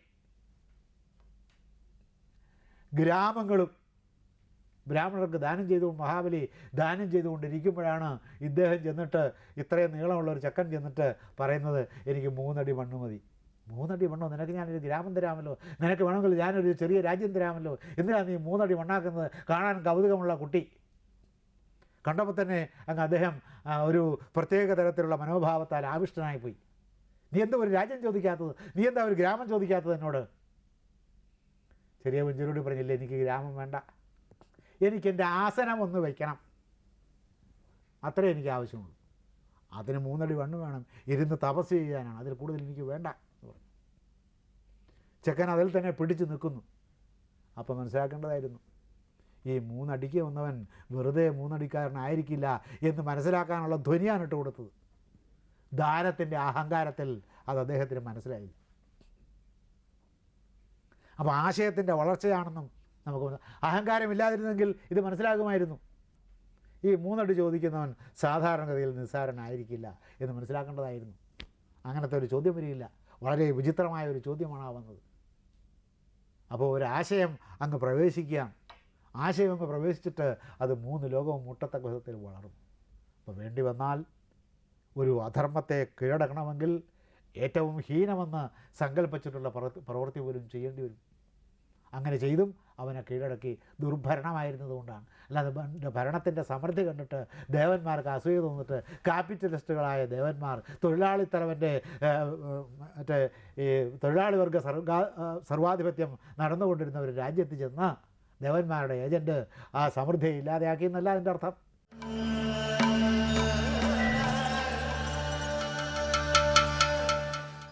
ഗ്രാമങ്ങളും ബ്രാഹ്മണർക്ക് ദാനം ചെയ്തു മഹാബലി ദാനം ചെയ്തുകൊണ്ടിരിക്കുമ്പോഴാണ് ഇദ്ദേഹം ചെന്നിട്ട് ഇത്രയും നീളമുള്ള ഒരു ചക്കൻ ചെന്നിട്ട് പറയുന്നത് എനിക്ക് മൂന്നടി മണ്ണ് മതി. മൂന്നടി മണ്ണോ? നിനക്ക് ഞാനൊരു ഗ്രാമം തരാമല്ലോ. നിനക്ക് വേണമെങ്കിൽ ഞാനൊരു ചെറിയ രാജ്യം തരാമല്ലോ. എന്തിനാണ് നീ മൂന്നടി മണ്ണാക്കുന്നത്? കാണാൻ കൗതുകമുള്ള കുട്ടി. കണ്ടപ്പോൾ തന്നെ അങ്ങ് അദ്ദേഹം ഒരു പ്രത്യേക തരത്തിലുള്ള മനോഭാവത്താൽ ആവിഷ്ടനായിപ്പോയി. നീ എന്താ ഒരു രാജ്യം ചോദിക്കാത്തത്? നീ എന്താ ഒരു ഗ്രാമം ചോദിക്കാത്തത് എന്നോട്? ചെറിയ പുഞ്ചരോട് പറഞ്ഞില്ലേ എനിക്ക് ഗ്രാമം വേണ്ട. എനിക്ക് എന്റെ ആസനം ഒന്ന് വയ്ക്കണം. അത്രേ എനിക്ക് ആവശ്യമുള്ളൂ. അതിന് മൂന്നടി വണ്ണു വേണം. ഇരുന്ന് തപസ് ചെയ്യാനാണ്. അതിൽ കൂടുതൽ എനിക്ക് വേണ്ട. എന്ന് പറഞ്ഞു. ചെക്കൻ അതിൽ തന്നെ പിടിച്ചു നിൽക്കുന്നു. അപ്പോൾ മനസ്സിലാക്കേണ്ടതായിരുന്നു. ഈ മൂന്നടിക്ക് വന്നവൻ വെറുതെ മൂന്നടിക്കാരനായിരിക്കില്ല എന്ന് മനസ്സിലാക്കാനുള്ള ധ്വനിയാണ് ഇട്ട് കൊടുത്തത്. ദാനത്തിന്റെ അഹങ്കാരത്തിൽ അത് അദ്ദേഹത്തിന് മനസ്സിലായി അപ്പോൾ ആശയത്തിന്റെ വളർച്ചയാണെന്നും നമുക്ക് അഹങ്കാരമില്ലാതിരുന്നെങ്കിൽ ഇത് മനസ്സിലാകുമായിരുന്നു. ഈ മൂന്നടി ചോദിക്കുന്നവൻ സാധാരണഗതിയിൽ നിസ്സാരനായിരിക്കില്ല എന്ന് മനസ്സിലാക്കേണ്ടതായിരുന്നു. അങ്ങനത്തെ ഒരു ചോദ്യം വരികയില്ല. വളരെ വിചിത്രമായ ഒരു ചോദ്യമാണ് ആ വന്നത്. അപ്പോൾ ഒരാശയം അങ്ങ് പ്രവേശിക്കുകയാണ്. ആശയം പ്രവേശിച്ചിട്ട് അത് മൂന്ന് ലോകവും മുട്ടത്തക്ക വിധത്തിൽ വളർന്നു അപ്പോൾ വേണ്ടി വന്നാൽ ഒരു അധർമ്മത്തെ കീഴടക്കണമെങ്കിൽ ഏറ്റവും ഹീനമെന്ന് സങ്കല്പിച്ചിട്ടുള്ള പ്രവൃത്തി പോലും ചെയ്യേണ്ടി വരും. അങ്ങനെ ചെയ്തും അവനെ കീഴടക്കി ദുർഭരണമായിരുന്നതുകൊണ്ടാണ്. അല്ലാതെ ഭരണത്തിന്റെ സമൃദ്ധി കണ്ടിട്ട് ദേവന്മാർക്ക് അസൂയ തോന്നിട്ട് ക്യാപിറ്റലിസ്റ്റുകളായ ദേവന്മാർ തൊഴിലാളിത്തലവന്റെ മറ്റേ ഈ തൊഴിലാളി വർഗ സർവാധിപത്യം നടന്നുകൊണ്ടിരുന്ന ഒരു രാജ്യത്ത് ചെന്ന് ദേവന്മാരുടെ ഏജന്റ് ആ സമൃദ്ധിയെ ഇല്ലാതെയാക്കി എന്നല്ല അതിന്റെ അർത്ഥം.